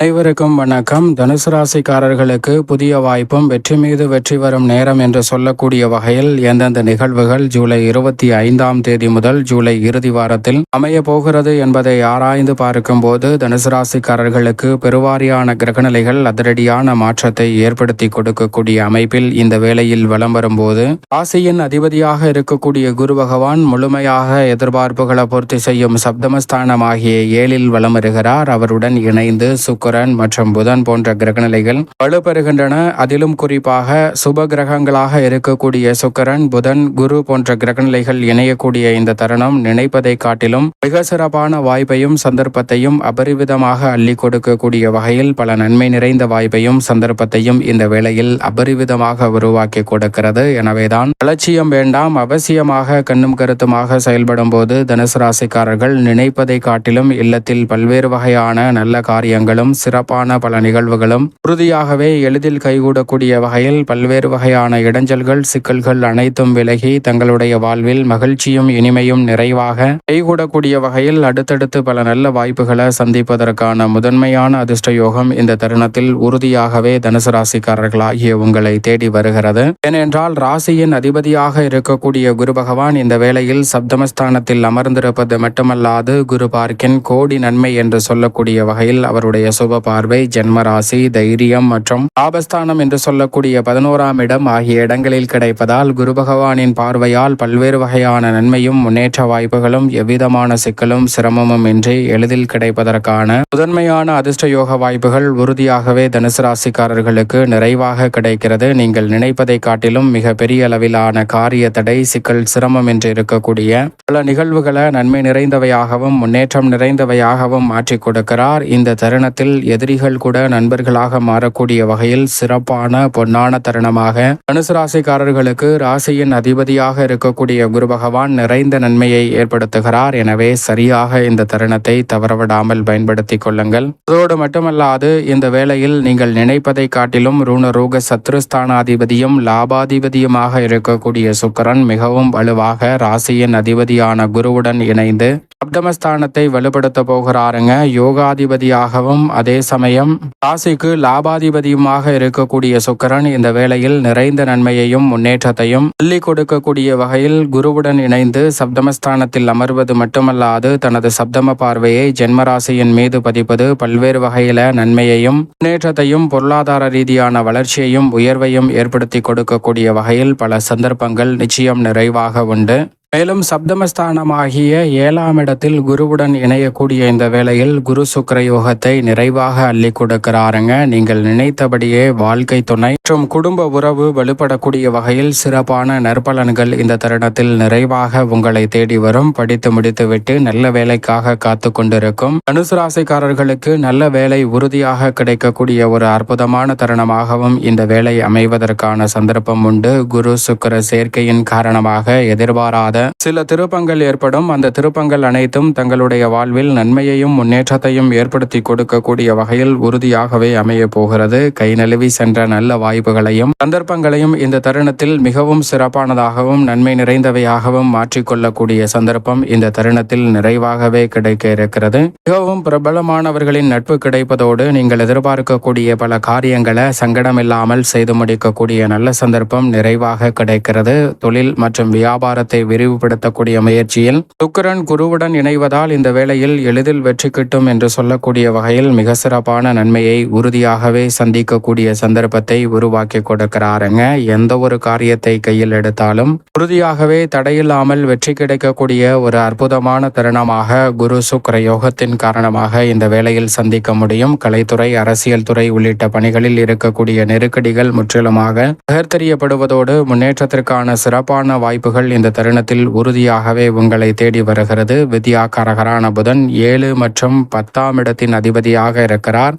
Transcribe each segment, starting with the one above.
அனைவருக்கும் வணக்கம். தனுசு ராசிக்காரர்களுக்கு புதிய வாய்ப்பும் வெற்றி மீது வெற்றி வரும் நேரம் என்று சொல்லக்கூடிய வகையில் எந்தெந்த நிகழ்வுகள் ஜூலை இருபத்தி ஐந்தாம் தேதி முதல் ஜூலை இறுதி வாரத்தில் அமைய போகிறது என்பதை ஆராய்ந்து பார்க்கும்போது தனுசு ராசிக்காரர்களுக்கு பெருவாரியான கிரகநிலைகள் அதிரடியான மாற்றத்தை ஏற்படுத்தி கொடுக்கக்கூடிய அமைப்பில் இந்த வேளையில் வலம் வரும்போது ராசியின் அதிபதியாக இருக்கக்கூடிய குரு பகவான் முழுமையாக எதிர்பார்ப்புகளை பூர்த்தி செய்யும் சப்தமஸ்தானமாகிய ஏழில் வலம் வருகிறார். அவருடன் இணைந்து சுக்கரன் மற்றும் புதன் போன்ற கிரகநிலைகள் வலுப்பெறுகின்றன. அதிலும் குறிப்பாக சுப கிரகங்களாக இருக்கக்கூடிய சுக்கரன் புதன் குரு போன்ற கிரகநிலைகள் இணையக்கூடிய இந்த தருணம் நினைப்பதை காட்டிலும் மிக சிறப்பான வாய்ப்பையும் சந்தர்ப்பத்தையும் அபரிவிதமாக அள்ளி கொடுக்கக்கூடிய வகையில் பல நன்மை நிறைந்த வாய்ப்பையும் சந்தர்ப்பத்தையும் இந்த வேளையில் அபரிவிதமாக உருவாக்கி கொடுக்கிறது. எனவேதான் அலட்சியம் வேண்டாம் அவசியமாக கண்ணும் கருத்துமாக செயல்படும் போது தனுசு ராசிக்காரர்கள் நினைப்பதை காட்டிலும் இல்லத்தில் பல்வேறு வகையான நல்ல காரியங்களும் சிறப்பான பல நிகழ்வுகளும் உறுதியாகவே எளிதில் கைகூடக்கூடிய வகையில் பல்வேறு வகையான இடைஞ்சல்கள் சிக்கல்கள் அனைத்தும் விலகி தங்களுடைய வாழ்வில் மகிழ்ச்சியும் இனிமையும் நிறைவாக கைகூடக்கூடிய வகையில் அடுத்தடுத்து பல நல்ல வாய்ப்புகளை சந்திப்பதற்கான முதன்மையான அதிர்ஷ்ட யோகம் இந்த தருணத்தில் உறுதியாகவே தனுசு ராசிக்காரர்களாகிய உங்களை தேடி வருகிறது. ஏனென்றால் ராசியின் அதிபதியாக இருக்கக்கூடிய குரு பகவான் இந்த வேளையில் சப்தமஸ்தானத்தில் அமர்ந்திருப்பது மட்டுமல்லாது குரு பார்க்கின் கோடி நன்மை என்று சொல்லக்கூடிய வகையில் அவருடைய சுப பார்வை ஜென்மராசி தைரியம் மற்றும் ஆபஸ்தானம் என்று சொல்லக்கூடிய பதினோராம் இடம் ஆகிய இடங்களில் கிடைப்பதால் குரு பகவானின் பார்வையால் பல்வேறு வகையான நன்மையும் முன்னேற்ற வாய்ப்புகளும் எவ்விதமான சிக்கலும் சிரமமும் இன்றி எளிதில் கிடைப்பதற்கான முதன்மையான அதிர்ஷ்ட யோக வாய்ப்புகள் உறுதியாகவே தனுசு ராசிக்காரர்களுக்கு நிறைவாக கிடைக்கிறது. நீங்கள் நினைப்பதை காட்டிலும் மிக பெரிய அளவிலான காரிய தடை சிக்கல் சிரமம் என்று இருக்கக்கூடிய பல நிகழ்வுகளை நன்மை நிறைந்தவையாகவும் முன்னேற்றம் நிறைந்தவையாகவும் மாற்றிக் கொடுக்கிறார். இந்த தருணத்தில் எதிரிகள் கூட நண்பர்களாக மாறக்கூடிய வகையில் சிறப்பான பொன்னான தருணமாக தனுசு ராசிக்காரர்களுக்கு ராசியின் அதிபதியாக இருக்கக்கூடிய குரு பகவான் நிறைந்த நன்மையை ஏற்படுத்துகிறார். எனவே சரியாக இந்த தருணத்தை தவறவிடாமல் பயன்படுத்திக் கொள்ளுங்கள். அதோடு மட்டுமல்லாது இந்த வேளையில் நீங்கள் நினைப்பதை காட்டிலும் ரூணரூக சத்ருஸ்தானாதிபதியும் லாபாதிபதியுமாக இருக்கக்கூடிய சுக்கரன் மிகவும் வலுவாக ராசியின் அதிபதியான குருவுடன் இணைந்து சப்தமஸ்தானத்தை வலுப்படுத்த போகிறாருங்க. யோகாதிபதியாகவும் அதே சமயம் ராசிக்கு லாபாதிபதியுமாக இருக்கக்கூடிய சுக்கரன் இந்த வேளையில் நிறைந்த நன்மையையும் முன்னேற்றத்தையும் சொல்லி கொடுக்கக்கூடிய வகையில் குருவுடன் இணைந்து சப்தமஸ்தானத்தில் அமர்வது மட்டுமல்லாது தனது சப்தம பார்வையை ஜென்மராசியின் மீது பதிப்பது பல்வேறு வகையில நன்மையையும் முன்னேற்றத்தையும் பொருளாதார ரீதியான வளர்ச்சியையும் உயர்வையும் ஏற்படுத்தி கொடுக்கக்கூடிய வகையில் பல சந்தர்ப்பங்கள் நிச்சயம் நிறைவாக உண்டு. மேலும் சப்தமஸ்தானமாகிய ஏழாம் இடத்தில் குருவுடன் இணையக்கூடிய இந்த வேளையில் குரு சுக்கர யோகத்தை நிறைவாக அள்ளி கொடுக்கிறாருங்க. நீங்கள் நினைத்தபடியே வாழ்க்கை துணை மற்றும் குடும்ப உறவு வலுப்படக்கூடிய வகையில் சிறப்பான நற்பலன்கள் இந்த தருணத்தில் நிறைவாக உங்களை தேடி வரும். படித்து முடித்துவிட்டு நல்ல வேலைக்காக காத்து கொண்டிருக்கும். தனுசு ராசிக்காரர்களுக்கு நல்ல வேலை உறுதியாக கிடைக்கக்கூடிய ஒரு அற்புதமான தருணமாகவும் இந்த வேலை அமைவதற்கான சந்தர்ப்பம் உண்டு. குரு சுக்கர சேர்க்கையின் காரணமாக எதிர்பாராத சில திருப்பங்கள் ஏற்படும். அந்த திருப்பங்கள் அனைத்தும் தங்களுடைய வாழ்வில் நன்மையையும் முன்னேற்றத்தையும் ஏற்படுத்தி கொடுக்கக்கூடிய வகையில் உறுதியாகவே அமைய போகிறது. கை நழுவி சென்ற நல்ல வாய்ப்புகளையும் சந்தர்ப்பங்களையும் இந்த தருணத்தில் மிகவும் சிறப்பானதாகவும் நன்மை நிறைந்தவையாகவும் மாற்றிக்கொள்ளக்கூடிய சந்தர்ப்பம் இந்த தருணத்தில் நிறைவாகவே கிடைக்க இருக்கிறது. மிகவும் பிரபலமானவர்களின் நட்பு கிடைப்பதோடு நீங்கள் எதிர்பார்க்கக்கூடிய பல காரியங்களை சங்கடமில்லாமல் செய்து முடிக்கக்கூடிய நல்ல சந்தர்ப்பம் நிறைவாக கிடைக்கிறது. தொழில் மற்றும் வியாபாரத்தை விரிவுபடுத்தக்கூடிய முயற்சியில் சுக்கரன் குருவுடன் இணைவதால் இந்த வேளையில் எளிதில் வெற்றி கிட்டும் என்று சொல்லக்கூடிய வகையில் மிக சிறப்பான நன்மையை உறுதியாகவே சந்திக்கக்கூடிய சந்தர்ப்பத்தை உருவாக்கி கொடுக்கிறாருங்க. எந்த ஒரு காரியத்தை கையில் எடுத்தாலும் உறுதியாகவே தடையில்லாமல் வெற்றி கிடைக்கக்கூடிய ஒரு அற்புதமான தருணமாக குரு சுக்கர யோகத்தின் காரணமாக இந்த வேளையில் சந்திக்க முடியும். கலைத்துறை அரசியல் துறை உள்ளிட்ட பணிகளில் இருக்கக்கூடிய நெருக்கடிகள் முற்றிலுமாக தகர்த்தெறியப்படுவதோடு முன்னேற்றத்திற்கான சிறப்பான வாய்ப்புகள் இந்த தருணத்தில் உறுதியாகவே உங்களை தேடி வருகிறது. வித்யாகாரகரான புதன் ஏழு மற்றும் பத்தாம் இடத்தின் அதிபதியாக இருக்கிறார்.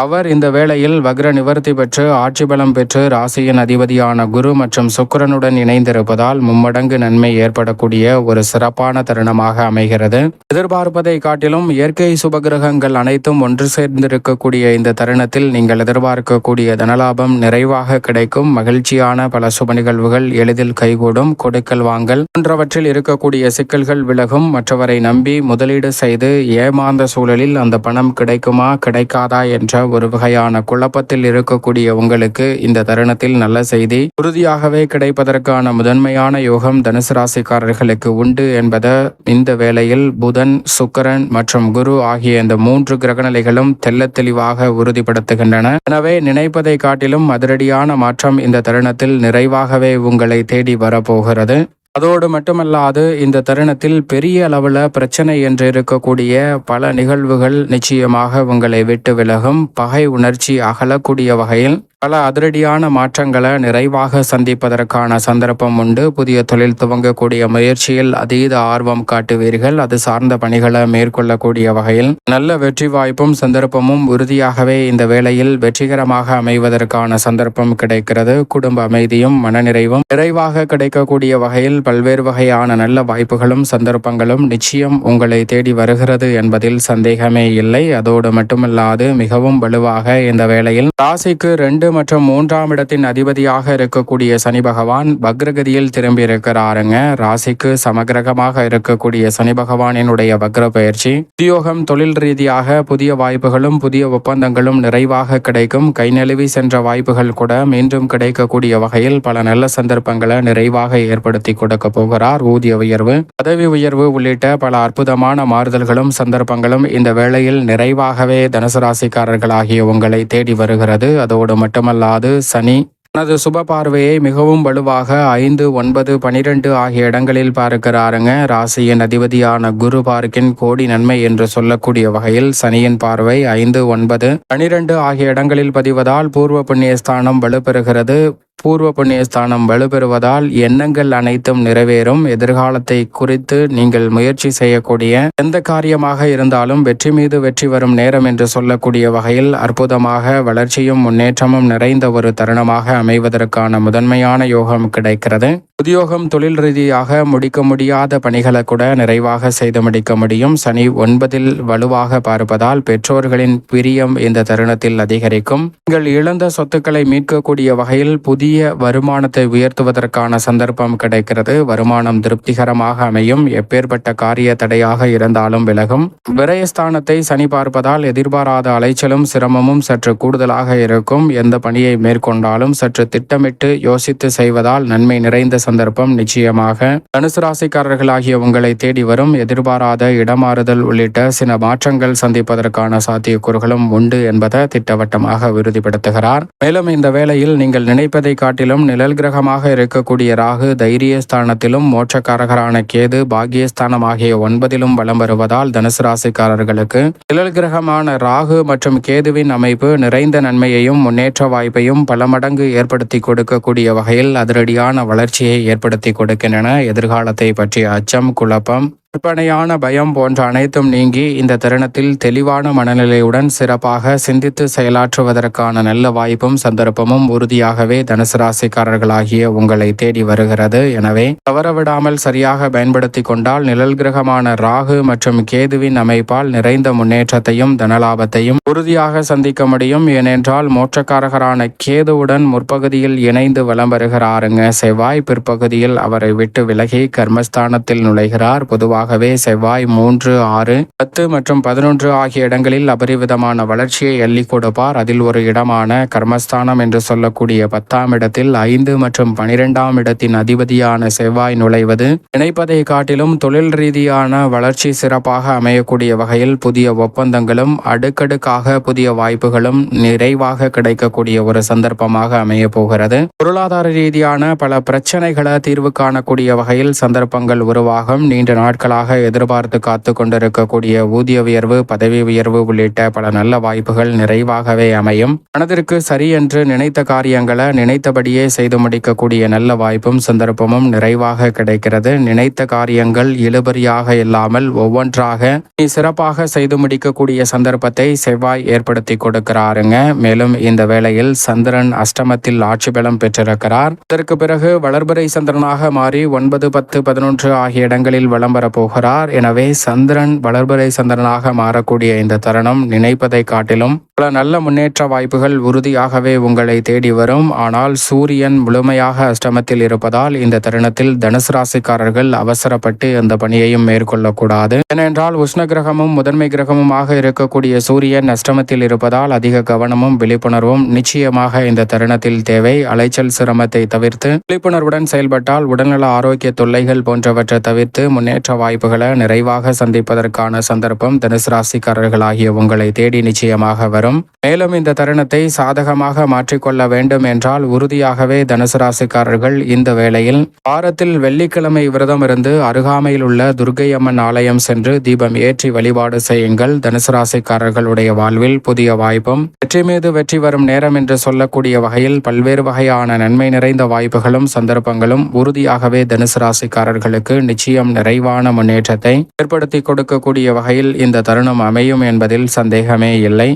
அவர் இந்த வேளையில் வக்ர நிவர்த்தி பெற்று ஆட்சி பலம் பெற்று ராசியின் அதிபதியான குரு மற்றும் சுக்கிரனுடன் இணைந்திருப்பதால் மும்மடங்கு நன்மை ஏற்படக்கூடிய ஒரு சிறப்பான தருணமாக அமைகிறது. எதிர்பார்ப்பதை காட்டிலும் இயற்கை சுபகிரகங்கள் அனைத்தும் ஒன்று சேர்ந்திருக்கக்கூடிய இந்த தருணத்தில் நீங்கள் எதிர்பார்க்கக்கூடிய தனலாபம் நிறைவாக கிடைக்கும். மகிழ்ச்சியான பல சுப நிகழ்வுகள் எளிதில் கைகூடும். கொடுக்கல் வாங்கல் போன்றவற்றில் இருக்கக்கூடிய சிக்கல்கள் விலகும். மற்றவரை நம்பி முதலீடு செய்து ஏமாந்த சூழலில் அந்த பணம் கிடைக்குமா கிடைக்காதா என்ற ஒரு வகையான குழப்பத்தில் இருக்கக்கூடிய உங்களுக்கு இந்த தருணத்தில் நல்ல செய்தி. உறுதியாகவே கிடைப்பதற்கான முதன்மையான யோகம் தனுசு ராசிக்காரர்களுக்கு உண்டு என்பதை இந்த வேளையில் புதன் சுக்கரன் மற்றும் குரு ஆகிய இந்த மூன்று கிரகநிலைகளும் தெல்ல தெளிவாக உறுதிப்படுத்துகின்றன. எனவே நினைப்பதை காட்டிலும் அதிரடியான மாற்றம் இந்த தருணத்தில் நிறைவாகவே உங்களை தேடி வரப்போகிறது. அதோடு மட்டுமல்லாது இந்த தருணத்தில் பெரிய அளவில் பிரச்சனை என்று இருக்கக்கூடிய பல நிகழ்வுகள் நிச்சயமாக உங்களை விட்டு விலகும். பகை உணர்ச்சி அகலக்கூடிய வகையில் பல அதிரடியான மாற்றங்களை நிறைவாக சந்திப்பதற்கான சந்தர்ப்பம் உண்டு. புதிய தொழில் துவங்கக்கூடிய முயற்சியில் அதீத ஆர்வம் காட்டுவீர்கள். அது சார்ந்த பணிகளை மேற்கொள்ளக்கூடிய வகையில் நல்ல வெற்றி வாய்ப்பும் சந்தர்ப்பமும் உறுதியாகவே இந்த வேளையில் வெற்றிகரமாக அமைவதற்கான சந்தர்ப்பம் கிடைக்கிறது. குடும்ப அமைதியும் மனநிறைவும் நிறைவாக கிடைக்கக்கூடிய வகையில் பல்வேறு வகையான நல்ல வாய்ப்புகளும் சந்தர்ப்பங்களும் நிச்சயம் உங்களை தேடி வருகிறது என்பதில் சந்தேகமே இல்லை. அதோடு மட்டுமல்லாது மிகவும் வலுவாக இந்த வேளையில் ராசிக்கு ரெண்டு மற்றும் மூன்றாம் இடத்தின் அதிபதியாக இருக்கக்கூடிய சனி பகவான் வக்ரகதியில் திரும்பியிருக்கிறாருங்க. ராசிக்கு சமகிரகமாக இருக்கக்கூடிய சனி பகவானினுடைய வக்ர பயிற்சி உத்தியோகம் தொழில் ரீதியாக புதிய வாய்ப்புகளும் புதிய ஒப்பந்தங்களும் நிறைவாக கிடைக்கும். கை நழுவி சென்ற வாய்ப்புகள் கூட மீண்டும் கிடைக்கக்கூடிய வகையில் பல நல்ல சந்தர்ப்பங்களை நிறைவாக ஏற்படுத்தி கொடுக்க போகிறார் ஊதிய உயர்வு. பதவி உயர்வு உள்ளிட்ட பல அற்புதமான மாறுதல்களும் சந்தர்ப்பங்களும் இந்த வேளையில் நிறைவாகவே தனுசு ராசிக்காரர்களாகிய உங்களை தேடி வருகிறது. அதோடு மட்டும் மட்டுமல்லாது சனி. தனது சுப பார்வையை மிகவும் வலுவாக ஐந்து ஒன்பது பனிரெண்டு ஆகிய இடங்களில் பார்க்கிறாருங்க. ராசியின் அதிபதியான குரு பார்க்கின் கோடி நன்மை என்று சொல்லக்கூடிய வகையில் சனியின் பார்வை ஐந்து ஒன்பது பனிரெண்டு ஆகிய இடங்களில் பதிவதால் பூர்வ புண்ணியஸ்தானம் வலுப்பெறுகிறது. பூர்வ புண்ணியஸ்தானம் வலுப்பெறுவதால் எண்ணங்கள் அனைத்தும் நிறைவேறும். எதிர்காலத்தை குறித்து நீங்கள் முயற்சி செய்யக்கூடிய எந்த காரியமாக இருந்தாலும் வெற்றி மீது வெற்றி வரும் நேரம் என்று சொல்லக்கூடிய வகையில் அற்புதமாக வளர்ச்சியும் முன்னேற்றமும் நிறைந்த ஒரு தருணமாக அமைவதற்கான முதன்மையான யோகம் கிடைக்கிறது. உத்தியோகம் தொழில் ரீதியாக முடிக்க முடியாத பணிகளை கூட நிறைவாக செய்து முடிக்க முடியும். சனி ஒன்பதில் வலுவாக பார்ப்பதால் பெற்றோர்களின் பிரியம் இந்த தருணத்தில் அதிகரிக்கும். நீங்கள் இழந்த சொத்துக்களை மீட்கக்கூடிய வகையில் புதிய வருமானத்தை உயர்த்துவதற்கான சந்தர்ப்பம் கிடைக்கிறது. வருமானம் திருப்திகரமாக அமையும். எப்பேற்பட்ட காரிய தடையாக இருந்தாலும் விலகும். விரயஸ்தானத்தை சனி பார்ப்பதால் எதிர்பாராத அலைச்சலும் சிரமமும் சற்று கூடுதலாக இருக்கும். எந்த பணியை மேற்கொண்டாலும் சற்று திட்டமிட்டு யோசித்து செய்வதால் நன்மை நிறைந்த சந்தர்ப்பம் நிச்சயமாக. தனுசு ராசிக்காரர்களாகிய உங்களை தேடி வரும். எதிர்பாராத இடமாறுதல் உள்ளிட்ட சில மாற்றங்கள் சந்திப்பதற்கான சாத்தியக்கூறுகளும் உண்டு என்பதை திட்டவட்டமாக உறுதிப்படுத்துகிறார். மேலும் இந்த வேளையில் நீங்கள் நினைப்பதை காட்டிலும் நிழல் கிரகமாக இருக்கக்கூடிய ராகு தைரியஸ்தானத்திலும் மோட்சக்காரகரான கேது பாக்யஸ்தானம் ஆகிய ஒன்பதிலும் வலம் வருவதால் தனுசு ராசிக்காரர்களுக்கு நிழல் கிரகமான ராகு மற்றும் கேதுவின் அமைப்பு நிறைந்த நன்மையையும் முன்னேற்ற வாய்ப்பையும் பல மடங்கு ஏற்படுத்தி கொடுக்கக்கூடிய வகையில் அதிரடியான வளர்ச்சியை ஏற்படுத்தி கொடுக்கின்றன. எதிர்காலத்தை பற்றிய அச்சம் குழப்பம் கற்பனையான பயம் போன்ற அனைத்தும் நீங்கி இந்த தருணத்தில் தெளிவான மனநிலையுடன் சிறப்பாக சிந்தித்து செயலாற்றுவதற்கான நல்ல வாய்ப்பும் சந்தர்ப்பமும் உறுதியாகவே தனுசு ராசிக்காரர்களாகிய உங்களை தேடி வருகிறது. எனவே தவறவிடாமல் சரியாக பயன்படுத்தி கொண்டால் நிழல் கிரகமான ராகு மற்றும் கேதுவின் அமைப்பால் நிறைந்த முன்னேற்றத்தையும் தனலாபத்தையும் உறுதியாக சந்திக்க முடியும். ஏனென்றால் மோட்சக்காரகரான கேதுவுடன் முற்பகுதியில் இணைந்து வலம் வருகிறாருங்க. செவ்வாய் பிற்பகுதியில் அவரை விட்டு விலகி கர்மஸ்தானத்தில் நுழைகிறார். பொதுவாக ஆகவே செவ்வாய் மூன்று ஆறு பத்து மற்றும் பதினொன்று ஆகிய இடங்களில் அபரிவிதமான வளர்ச்சியை எள்ளி கொடுப்பார். அதில் ஒரு இடமான கர்மஸ்தானம் என்று சொல்லக்கூடிய பத்தாம் இடத்தில் ஐந்து மற்றும் பனிரெண்டாம் இடத்தின் அதிபதியான செவ்வாய் நுழைவது நினைப்பதை காட்டிலும் தொழில் ரீதியான வளர்ச்சி சிறப்பாக அமையக்கூடிய வகையில் புதிய ஒப்பந்தங்களும் அடுக்கடுக்காக புதிய வாய்ப்புகளும் நிறைவாக கிடைக்கக்கூடிய ஒரு சந்தர்ப்பமாக அமைய போகிறது. பொருளாதார ரீதியான பல பிரச்சனைகளை தீர்வு காணக்கூடிய வகையில் சந்தர்ப்பங்கள் உருவாகும். நீண்ட நாட்கள் நாட்களாக எதிர்பார்த்து காத்து கொண்டிருக்கக்கூடிய ஊதிய உயர்வு பதவி உயர்வு உள்ளிட்ட பல நல்ல வாய்ப்புகள் நிறைவாகவே அமையும். மனதிற்கு சரி என்று நினைத்த காரியங்களை நினைத்தபடியே செய்து முடிக்கக்கூடிய நல்ல வாய்ப்பும் சந்தர்ப்பமும் நிறைவாக கிடைக்கிறது. நினைத்த காரியங்கள் இழுபறியாக இல்லாமல் ஒவ்வொன்றாக நீ சிறப்பாக செய்து முடிக்கக்கூடிய சந்தர்ப்பத்தை செவ்வாய் ஏற்படுத்தி கொடுக்கிறாருங்க. மேலும் இந்த வேளையில் சந்திரன் அஷ்டமத்தில் ஆட்சி பலம் பெற்றிருக்கிறார். இதற்கு பிறகு வளர்பிறை சந்திரனாக மாறி ஒன்பது பத்து பதினொன்று ஆகிய இடங்களில் வலம் போகிறார். எனவே சந்திரன் வளர்பிறை சந்திரனாக மாறக்கூடிய இந்த தருணம் நினைப்பதை காட்டிலும் பல நல்ல முன்னேற்ற வாய்ப்புகள் உறுதியாகவே உங்களை தேடி வரும். ஆனால் சூரியன் முழுமையாக அஷ்டமத்தில் இருப்பதால் இந்த தருணத்தில் தனுசு ராசிக்காரர்கள் அவசரப்பட்டு அந்த பணியையும் மேற்கொள்ளக்கூடாது. ஏனென்றால் உஷ்ண கிரகமும் முதன்மை கிரகமுமாக இருக்கக்கூடிய சூரியன் அஷ்டமத்தில் இருப்பதால் அதிக கவனமும் விழிப்புணர்வும் நிச்சயமாக இந்த தருணத்தில் தேவை. அலைச்சல் சிரமத்தை தவிர்த்து விழிப்புணர்வுடன் செயல்பட்டால் உடல்நல ஆரோக்கிய தொல்லைகள் போன்றவற்றை தவிர்த்து முன்னேற்ற வாய்ப்புகளை நிறைவாக சந்திப்பதற்கான சந்தர்ப்பம் தனுசு ராசிக்காரர்களாகிய உங்களை தேடி நிச்சயமாக வரும். மேலும் இந்த தருணத்தை சாதகமாக மாற்றிக்கொள்ள வேண்டும் என்றால் உறுதியாகவே தனுசு ராசிக்காரர்கள் இந்த வேளையில் வாரத்தில் வெள்ளிக்கிழமை விரதம் இருந்து அருகாமையில் உள்ள துர்க்கை அம்மன் ஆலயம் சென்று தீபம் ஏற்றி வழிபாடு செய்யுங்கள். தனுசு ராசிக்காரர்களுடைய வாழ்வில் புதிய வாய்ப்பும் வெற்றி மீது வெற்றி வரும் நேரம் என்று சொல்லக்கூடிய வகையில் பல்வேறு வகையான நன்மை நிறைந்த வாய்ப்புகளும் சந்தர்ப்பங்களும் உறுதியாகவே தனுசு ராசிக்காரர்களுக்கு நிச்சயம் நிறைவான முன்னேற்றத்தை ஏற்படுத்தி கொடுக்கக்கூடிய வகையில் இந்த தருணம் அமையும் என்பதில் சந்தேகமே இல்லை.